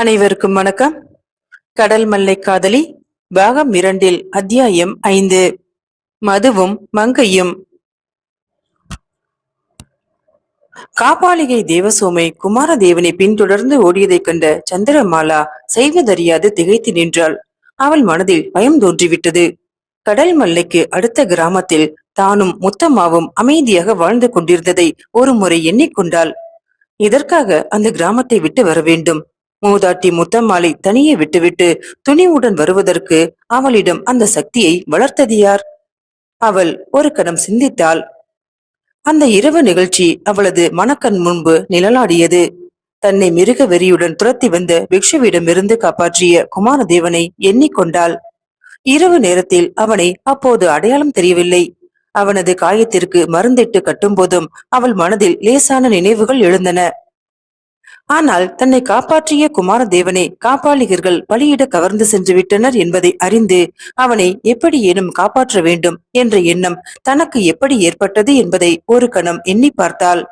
அனைவருக்கும் வணக்கம். கடல் மல்லை காதலி பாகம் இரண்டில் அத்தியாயம் ஐந்து. மதுவும் மங்கையும். காப்பாளிகை தேவசோமை குமாரதேவனை பின்தொடர்ந்து ஓடியதைக் கண்ட சந்திரமாலா செய்வதறியாது திகைத்து நின்றாள். அவள் மனதில் பயம் தோன்றிவிட்டது. கடல் மல்லைக்கு அடுத்த கிராமத்தில் தானும் முத்தம்மாவும் அமைதியாக வாழ்ந்து கொண்டிருந்ததை ஒரு முறை எண்ணிக்கொண்டாள். இதற்காக அந்த கிராமத்தை விட்டு வர வேண்டும். மூதாட்டி முத்தம்மாளை தனியே விட்டுவிட்டு துணிவுடன் வருவதற்கு அவளிடம் அந்த சக்தியை வளர்த்தது யார்? அவள் ஒரு கணம் சிந்தித்தாள். அந்த இரவு நிகழ்ச்சி அவளது மனக்கண் முன்பு நிழலாடியது. தன்னை மிருக வெறியுடன் துரத்தி வந்த பிக்ஷுவிடமிருந்து காப்பாற்றிய குமாரதேவனை எண்ணிக்கொண்டாள். இரவு நேரத்தில் அவனை அப்போது அடையாளம் தெரியவில்லை. அவனது காயத்திற்கு மருந்திட்டு கட்டும்போதும் அவள் மனதில் லேசான நினைவுகள் எழுந்தன. ஆனால் தன்னை காப்பாற்றிய குமாரதேவனை காப்பாளிகர்கள் பலியிட கவர்ந்து சென்று விட்டனர் என்பதை அறிந்து அவனை எப்படி ஏனும் காப்பாற்ற வேண்டும் என்ற எண்ணம் தனக்கு எப்படி ஏற்பட்டது என்பதை ஒரு கணம் எண்ணி பார்த்தாள்.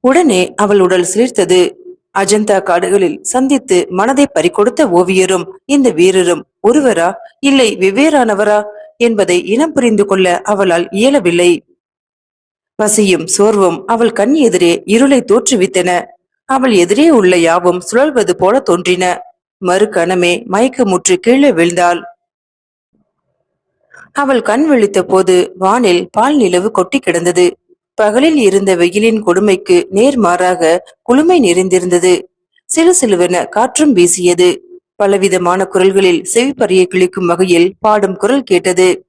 உடனே அவள் உடல் சிலிர்த்தது. அஜந்தா காடுகளில் சந்தித்து மனதை பறிகொடுத்த ஓவியரும் இந்த வீரரும் ஒருவரா? இல்லை வெவ்வேறானவரா? என்பதை இனம் புரிந்து கொள்ள அவளால் இயலவில்லை. பசியும் சோர்வும் அவள் கண் எதிரே இருளை தோற்றுவித்தன. அவள் எதிரே உள்ள யாவும் சுழல்வது போல தோன்றின. மறு கணமே மயக்கமுற்று கீழே விழுந்தாள். அவள் கண் விழித்த போது வானில் பால் நிலவு கொட்டி கிடந்தது. பகலில் இருந்த வெயிலின் கொடுமைக்கு நேர்மாறாக குளுமை நிறைந்திருந்தது. சிலு சிலுவென காற்றும் வீசியது. பலவிதமான குரல்களில் செவிப்பறிய கிழிக்கும் வகையில் பாடும் குரல் கேட்டது.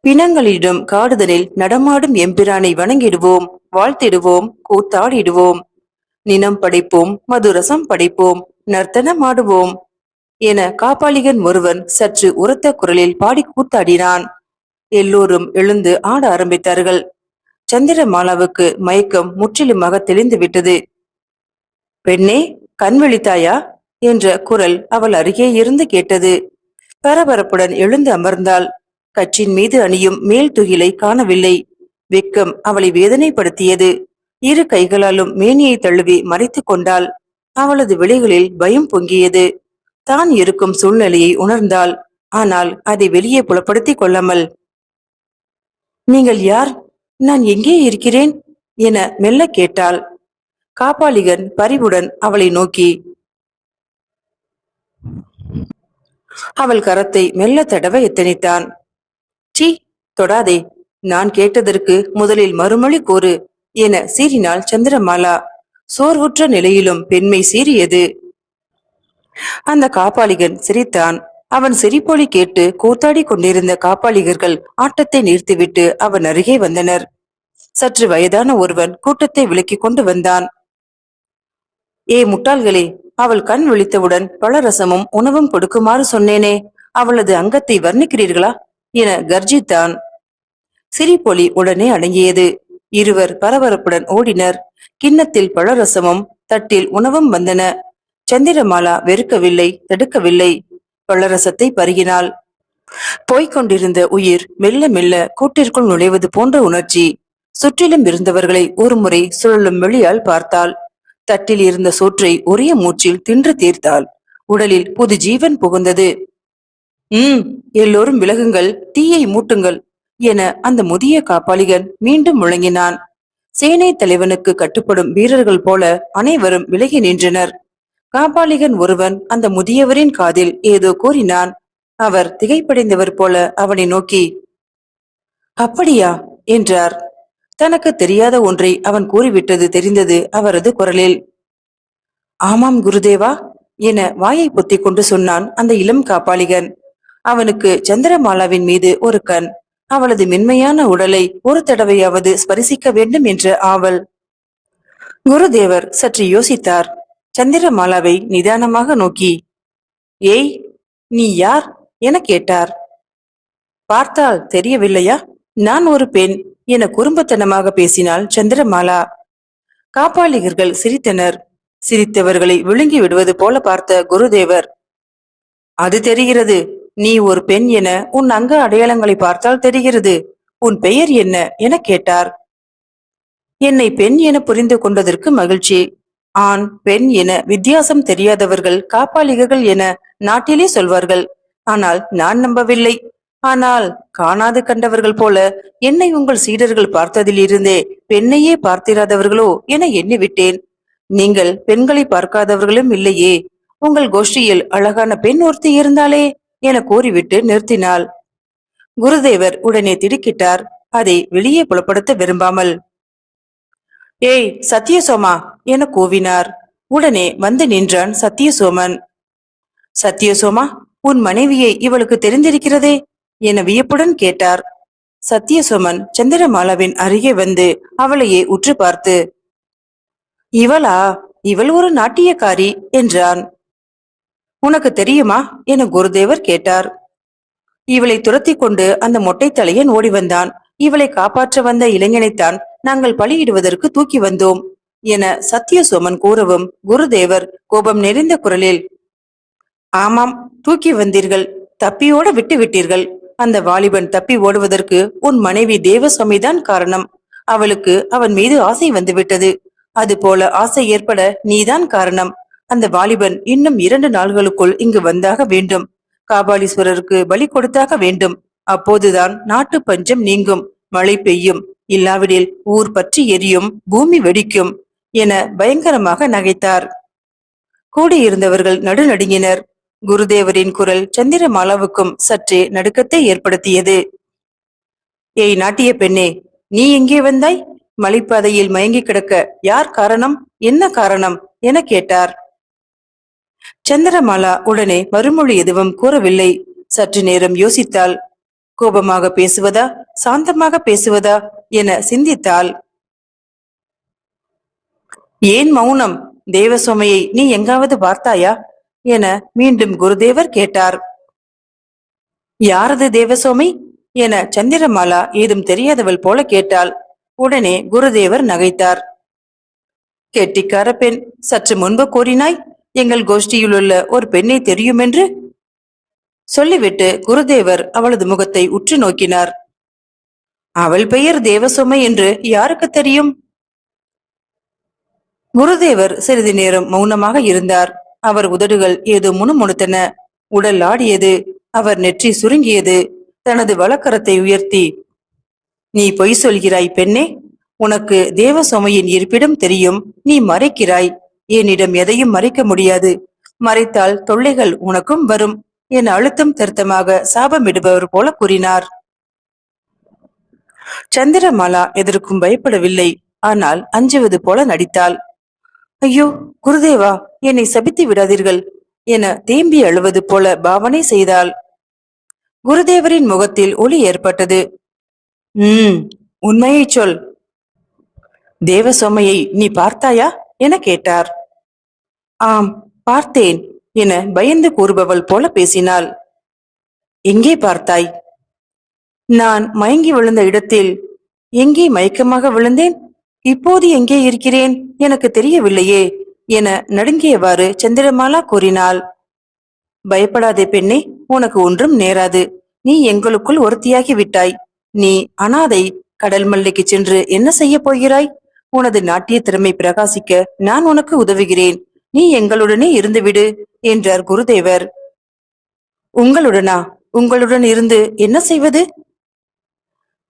பிணங்களிடம் காடுதலில் நடமாடும் எம்பிரானை வணங்கிடுவோம் வாழ்த்திடுவோம் கூத்தாடிடுவோம் நினம் படைப்போம் மதுரசம் படைப்போம் நர்த்தனம் ஆடுவோம் என காப்பாளிகன் ஒருவன் சற்று உரத்த குரலில் பாடி கூத்தாடினான். எல்லோரும் எழுந்து ஆட ஆரம்பித்தார்கள். சந்திரமாலாவுக்கு மயக்கம் முற்றிலுமாக தெளிந்து விட்டது. பெண்ணே கண் விழித்தாயா? என்ற குரல் அவள் அருகே இருந்து கேட்டது. பரபரப்புடன் எழுந்து அமர்ந்தாள். கட்சியின் மீது அணியும் மேல் துகிலை காணவில்லை. வெக்கம் அவளை வேதனைப்படுத்தியது. இரு கைகளாலும் மேனியை தழுவி மறைத்துக் கொண்டாள். அவளது விழிகளில் பயம் பொங்கியது. தான் இருக்கும் சூழ்நிலையை உணர்ந்தாள். ஆனால் அதை வெளியே புலப்படுத்திக் கொள்ளாமல் நீங்கள் யார்? நான் எங்கே இருக்கிறேன்? என மெல்ல கேட்டாள். காப்பாளிகன் பரிவுடன் அவளை நோக்கி அவள் கரத்தை மெல்ல தடவ எத்தனித்தான். சீ தொடாதே. நான் கேட்டதற்கு முதலில் மறுமொழி கூறு. என சீறினாள் சந்திரமாலா. சோர்வுற்ற நிலையிலும் பெண்மை சீறியது. அந்த காப்பாளிகன் சிரித்தான். அவன் சிரிப்பொலி கேட்டு கூத்தாடி கொண்டிருந்த காப்பாளிகர்கள் ஆட்டத்தை நிறுத்திவிட்டு அவன் அருகே வந்தனர். சற்று வயதான ஒருவன் கூட்டத்தை விலக்கி கொண்டு வந்தான். ஏ முட்டாள்களே அவள் கண் விழித்தவுடன் பழரசமும் உணவும் கொடுக்குமாறு சொன்னேனே அவளது அங்கத்தை வர்ணிக்கிறீர்களா? என கர்ஜித்தான். சிரிப்பொலி உடனே அடங்கியது. இருவர் பரபரப்புடன் ஓடினர். கிண்ணத்தில் பழரசமும் தட்டில் உணவும் வந்தன. சந்திரமாலா வெறுக்கவில்லை தடுக்கவில்லை. பழரசத்தை பருகினாள். போய்கொண்டிருந்த உயிர் மெல்ல மெல்ல கூட்டிற்குள் நுழைவது போன்ற உணர்ச்சி. சுற்றிலும் இருந்தவர்களை ஒருமுறை சுழலும் வெளியால் பார்த்தாள். தட்டில் இருந்த சோற்றை ஒரே மூச்சில் தின்று தீர்த்தாள். உடலில் புது ஜீவன் புகுந்தது. உம் எல்லோரும் விலகுங்கள் தீயை மூட்டுங்கள். என அந்த முதிய காப்பாளிகன் மீண்டும் முழங்கினான். சேனை தலைவனுக்கு கட்டுப்படும் வீரர்கள் போல அனைவரும் விலகி நின்றனர். காப்பாளிகன் ஒருவன் அந்த முதியவரின் காதில் ஏதோ கூறினான். அவர் திகைப்படைந்தவர் போல அவனை நோக்கி அப்படியா? என்றார். தனக்கு தெரியாத ஒன்றை அவன் கூறிவிட்டது தெரிந்தது அவரது குரலில் ஆமாம் குருதேவா என வாயை பொத்திக் கொண்டு சொன்னான் அந்த இளம் காப்பாளிகன். அவனுக்கு சந்திரமாலாவின் மீது ஒரு கண் அவளது மென்மையான உடலை ஒரு தடவையாவது ஸ்பரிசிக்க வேண்டும் என்ற ஆவல். குருதேவர் சற்று யோசித்தார். சந்திரமாலாவை நிதானமாக நோக்கி ஏய் நீ யார்? என கேட்டார். பார்த்தால் தெரியவில்லையா? நான் ஒரு பெண் என குறும்புத்தனமாக பேசினாள் சந்திரமாலா. காப்பாளிகர்கள் சிரித்தனர். சிரித்தவர்களை விழுங்கி விடுவது போல பார்த்த குருதேவர் அது தெரிகிறது. நீ ஒரு பெண் என உன் அங்க அடையாளங்களை பார்த்தால் தெரிகிறது. உன் பெயர் என்ன என கேட்டார். என்னை பெண் என புரிந்து கொண்டதற்கு மகிழ்ச்சி. ஆண் பெண் என வித்தியாசம் தெரியாதவர்கள் காப்பாளிகர்கள் என நாட்டிலே சொல்வார்கள். ஆனால் நான் நம்பவில்லை. ஆனால் காணாது கண்டவர்கள் போல என்னை உங்கள் சீடர்கள் பார்த்ததிலிருந்தே பெண்ணையே பார்த்திராதவர்களோ என எண்ணிவிட்டேன். நீங்கள் பெண்களை பார்க்காதவர்களும் இல்லையே. உங்கள் கோஷ்டியில் அழகான பெண் ஒருத்தி இருந்தாலே என கூறிவிட்டு நிறுத்தினாள். குருதேவர் உடனே திடுக்கிட்டார். அதை வெளியே புலப்படுத்த விரும்பாமல். ஏய் சத்தியசோமா என கூவினார். உடனே வந்து நின்றான் சத்தியசோமன் சத்தியசோமா உன் மனைவியை இவளுக்கு தெரிந்திருக்கிறதே என வியப்புடன் கேட்டார். சத்தியசோமன் சந்திரமாலாவின் அருகே வந்து அவளையே உற்று பார்த்து இவளா? இவள் ஒரு நாட்டியக்காரி என்றான். உனக்கு தெரியுமா? என குருதேவர் கேட்டார். இவளை துரத்தி கொண்டு அந்த மொட்டை தலையன் ஓடி வந்தான். இவளை காப்பாற்ற வந்த இளைஞனைத்தான் நாங்கள் பலியிடுவதற்கு தூக்கி வந்தோம் என சத்தியசோமன் கூறவும் குருதேவர் கோபம் நிறைந்த குரலில் ஆமாம் தூக்கி வந்தீர்கள் தப்பியோட விட்டு விட்டீர்கள். அந்த வாலிபன் தப்பி ஓடுவதற்கு உன் மனைவி தேவசுவாமிதான் காரணம். அவளுக்கு அவன் மீது ஆசை வந்துவிட்டது. அதுபோல ஆசை ஏற்பட நீதான் காரணம். அந்த வாலிபன் இன்னும் இரண்டு நாள்களுக்குள் இங்கு வந்தாக வேண்டும். காபாலீஸ்வரருக்கு பலி கொடுத்தாக வேண்டும். அப்போதுதான் நாட்டு பஞ்சம் நீங்கும். மழை பெய்யும். இல்லாவிடில் ஊர் பற்றி எரியும். பூமி வெடிக்கும் என பயங்கரமாக நகைத்தார். கூடியிருந்தவர்கள் நடுநடுங்கினர். குருதேவரின் குரல் சந்திரமாலாவுக்கும் சற்றே நடுக்கத்தை ஏற்படுத்தியது. ஏய் நாட்டிய பெண்ணே நீ எங்கே வந்தாய்? மலைப்பாதையில் மயங்கி கிடக்க யார் காரணம்? என்ன காரணம்? என கேட்டார். சந்திரமாலா உடனே மறுமொழி எதுவும் கூறவில்லை. சற்று நேரம் யோசித்தாள். கோபமாக பேசுவதா சாந்தமாக பேசுவதா என சிந்தித்தாள். ஏன் மௌனம்? தேவசோமையை நீ எங்காவது பார்த்தாயா? என மீண்டும் குருதேவர் கேட்டார். யாரது தேவசோமை? என சந்திரமாலா ஏதும் தெரியாதவள் போல கேட்டாள். உடனே குருதேவர் நகைத்தார். கெட்டிக்கார பெண் சற்று முன்பு கூறினாய்? எங்கள் கோஷ்டியில் உள்ள ஒரு பெண்ணை தெரியும் என்று சொல்லிவிட்டு குருதேவர் அவளது முகத்தை உற்று நோக்கினார். அவள் பெயர் தேவசுமை என்று யாருக்கு தெரியும்? குருதேவர் சிறிது நேரம் மௌனமாக இருந்தார். அவர் உதடுகள் ஏதோ முணுமுணுத்தன. உடல் ஆடியது அவர் நெற்றி சுருங்கியது. தனது வழக்கரத்தை உயர்த்தி நீ பொய் சொல்கிறாய் பெண்ணே. உனக்கு தேவசுமையின் இருப்பிடம் தெரியும். நீ மறைக்கிறாய். என்னிடம் எதையும் மறைக்க முடியாது. மறைத்தால் தொல்லைகள் உனக்கும் வரும் என் அழுத்தம் திருத்தமாக சாபமிடுபவர் போல கூறினார். சந்திரமாலா எதற்கும் பயப்படவில்லை ஆனால் அஞ்சுவது போல நடித்தாள். ஐயோ குருதேவா என்னை சபித்து விடாதீர்கள் என தேம்பி அழுவது போல பாவனை செய்தாள். குருதேவரின் முகத்தில் ஒளி ஏற்பட்டது. உம் உண்மையை சொல். தேவசோமையை நீ பார்த்தாயா? என கேட்டார். ஆம் பார்த்தேன் என பயந்து கூறுபவள் போல பேசினாள். எங்கே பார்த்தாய்? நான் மயங்கி விழுந்த இடத்தில். எங்கே மயக்கமாக விழுந்தேன்? இப்போது எங்கே இருக்கிறேன்? எனக்கு தெரியவில்லையே என நடுங்கியவாறு சந்திரமாலா கூறினாள். பயப்படாதே பெண்ணே உனக்கு ஒன்றும் நேராது. நீ எங்களுக்குள் ஒருத்தியாகி விட்டாய். நீ அனாதை கடல் மல்லிக்கு சென்று என்ன செய்ய போகிறாய்? உனது நாட்டிய திறமை பிரகாசிக்க நான் உனக்கு உதவுகிறேன். நீ எங்களுடனே இருந்துவிடு என்றார் குருதேவர். உங்களுடனா? உங்களுடன் இருந்து என்ன செய்வது?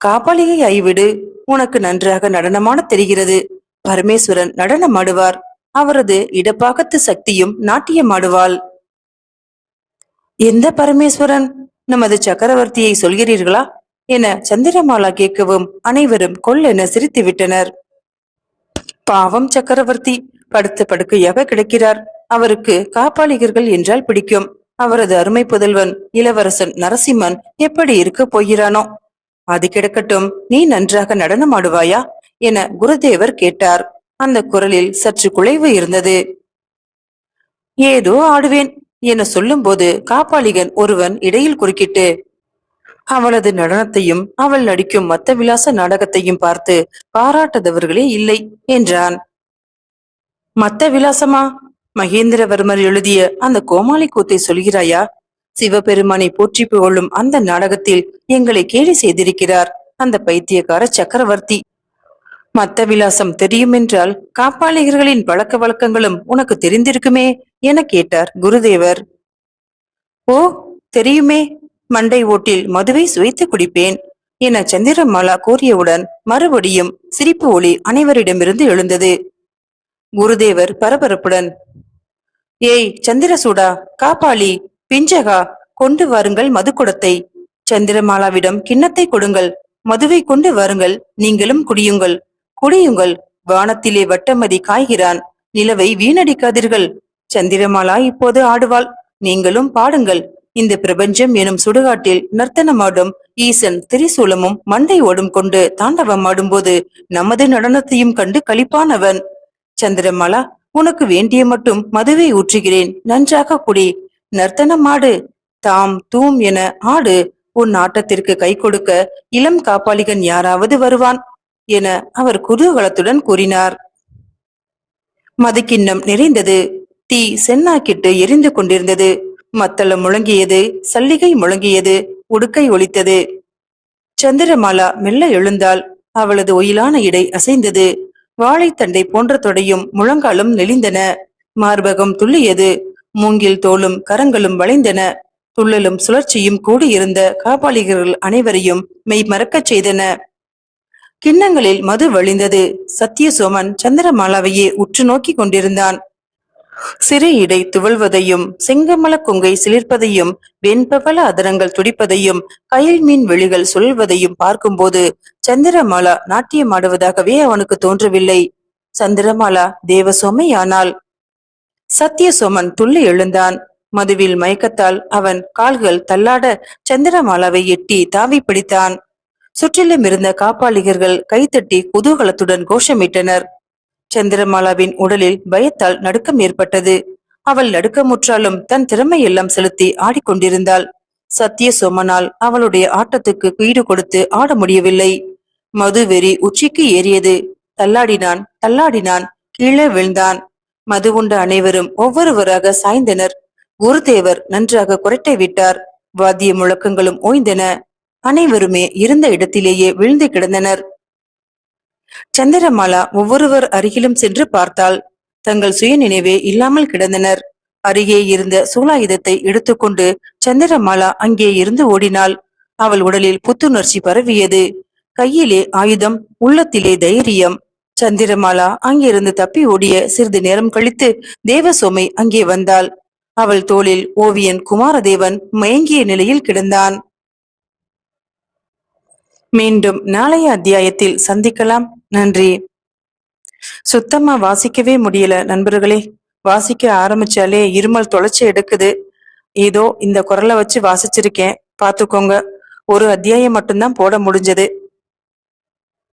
காப்பாளிகை ஐவிடு உனக்கு நன்றாக நடனமான தெரிகிறது. பரமேஸ்வரன் நடனமாடுவார். அவரது இடப்பாகத்து சக்தியும் நாட்டியமாடுவாள். எந்த பரமேஸ்வரன்? நமது சக்கரவர்த்தியை சொல்கிறீர்களா? என சந்திரமாலா கேட்கவும் அனைவரும் கொள்ளென சிரித்து விட்டனர் பாவம் சக்கரவர்த்தி படுத்த படுக்கையாக கிடைக்கிறார். அவருக்கு காப்பாளிகர்கள் என்றால் பிடிக்கும். அவரது அருமை புதல்வன் இளவரசன் நரசிம்மன் எப்படி இருக்க போகிறானோ? அது கிடக்கட்டும். நீ நன்றாக நடனமாடுவாயா என குருதேவர் கேட்டார். அந்த குரலில் சற்று குலைவு இருந்தது. ஏதோ ஆடுவேன் என சொல்லும்போது காப்பாளிகன் ஒருவன் இடையில் குறுக்கிட்டு அவளது நடனத்தையும் அவள் நடிக்கும் மத்த விலாச நாடகத்தையும் பார்த்து பாராட்டதவர்களே இல்லை என்றான். மத்த விலாசமா மகேந்திரவர்மர் எழுதிய அந்த கோமாளி கூத்தை சொல்கிறாயா? சிவபெருமானை போற்றி புகழும் அந்த நாடகத்தில் எங்களை கேலி செய்திருக்கிறார் அந்த பைத்தியக்கார சக்கரவர்த்தி. மத்த விலாசம் தெரியுமென்றால் காப்பாளிகர்களின் பழக்க வழக்கங்களும் உனக்கு தெரிந்திருக்குமே என கேட்டார் குருதேவர். ஓ தெரியுமே மண்டை ஓட்டில் மதுவை சுவைத்து குடிப்பேன் என சந்திரமாலா கூறியவுடன் மறுபடியும் சிரிப்பு ஒளி அனைவரிடமிருந்து எழுந்தது. குருதேவர் பரபரப்புடன் ஏய் சந்திரசூடா காப்பாளி பிஞ்சகா கொண்டு வாருங்கள் மதுக்குடத்தை சந்திரமாலாவிடம் கிண்ணத்தை கொடுங்கள் மதுவை கொண்டு வாருங்கள் நீங்களும் குடியுங்கள். குடியுங்கள் வானத்திலே வட்டமதி காய்கிறான் நிலவை வீணடிக்காதீர்கள். சந்திரமாலா இப்போது ஆடுவாள் நீங்களும் பாடுங்கள். இந்த பிரபஞ்சம் எனும் சுடுகாட்டில் நர்த்தனமாடும் ஈசன் திரிசூலமும் மண்டை ஓடும் கொண்டு தாண்டவம் ஆடும்போது நமது நடனத்தையும் கண்டு களிப்பானவன். சந்திரமாலா உனக்கு வேண்டிய மட்டும் மதுவை ஊற்றுகிறேன். நன்றாக குடி. நர்த்தனம் ஆடு. தாம் தூம் என ஆடு. உன் ஆட்டத்திற்கு கை கொடுக்க இளம் காப்பாளிகன் யாராவது வருவான் என அவர் குதூகலத்துடன் கூறினார். மதுக்கிண்ணம் நிறைந்தது. தீ சென்னாக்கிட்டு எரிந்து கொண்டிருந்தது. மத்தளம் முழங்கியது சல்லிகை முழங்கியது உடுக்கை ஒலித்தது. சந்திரமாலா மெல்ல எழுந்தாள். அவளது ஒயிலான இடை அசைந்தது. வாழைத்தண்டை போன்ற தொடையும் முழங்காலும் நெளிந்தன. மார்பகம் துள்ளியது. மூங்கில் தோளும் கரங்களும் வளைந்தன. துள்ளலும் சுழற்சியும் கூடியிருந்த காபாளிகர்கள் அனைவரையும் மெய் மறக்கச் செய்தன. கிண்ணங்களில் மது வழிந்தது. சத்தியசோமன் சந்திரமாலாவையே உற்று நோக்கி கொண்டிருந்தான். சிறு இடை துவள்வதையும் செங்கமல கொங்கை சிலிர்ப்பதையும் வெண்பவள அதரங்கள் துடிப்பதையும் கயல் மீன் வெளிகள் சுழல்வதையும் பார்க்கும்போது சந்திரமாலா நாட்டியமாடுவதாகவே அவனுக்கு தோன்றவில்லை. சந்திரமாலா தேவசோமையானாள் சத்தியசோமன் துள்ளி எழுந்தான். மதுவில் மயக்கத்தால் அவன் கால்கள் தள்ளாட சந்திரமாலாவை எட்டி தாவி பிடித்தான். சுற்றிலும் இருந்த காப்பாளிகர்கள் கைத்தட்டி குதூகலத்துடன் கோஷமிட்டனர். சந்திரமாலாவின் உடலில் பயத்தால் நடுக்கம் ஏற்பட்டது. அவள் நடுக்கமுற்றாலும் தன் திறமை எல்லாம் செலுத்தி ஆடிக்கொண்டிருந்தாள். சத்திய சோமனால் அவளுடைய ஆட்டத்துக்கு ஈடு கொடுத்து ஆட முடியவில்லை. மது வெறி உச்சிக்கு ஏறியது. தள்ளாடினான் தள்ளாடினான் கீழே விழுந்தான். மது உண்ட அனைவரும் ஒவ்வொருவராக சாய்ந்தனர். குருதேவர் நன்றாக குரட்டை விட்டார். வாத்திய முழக்கங்களும் ஓய்ந்தன. அனைவருமே இருந்த இடத்திலேயே விழுந்து கிடந்தனர். சந்திரமாலா ஒவ்வொருவர் அருகிலும் சென்று பார்த்தாள். தங்கள் சுய நினைவே இல்லாமல் கிடந்தனர். அருகே இருந்த சூலாயுதத்தை எடுத்துக்கொண்டு சந்திரமாலா அங்கே இருந்து ஓடினாள். அவள் உடலில் புத்துணர்ச்சி பரவியது. கையிலே ஆயுதம் உள்ளத்திலே தைரியம். சந்திரமாலா அங்கிருந்து தப்பி ஓடிய சிறிது நேரம் கழித்து தேவசோமை அங்கே வந்தாள். அவள் தோளில் ஓவியன் குமாரதேவன் மயங்கிய நிலையில் கிடந்தான். மீண்டும் நாளைய அத்தியாயத்தில் சந்திக்கலாம். நன்றி. சுத்தமா வாசிக்கவே முடியல நண்பர்களே. வாசிக்க ஆரம்பிச்சாலே இருமல் தொலைச்சு எடுக்குது. ஏதோ இந்த குரலை வச்சு வாசிச்சிருக்கேன். பாத்துக்கோங்க ஒரு அத்தியாயம் மட்டும்தான் போட முடிஞ்சது.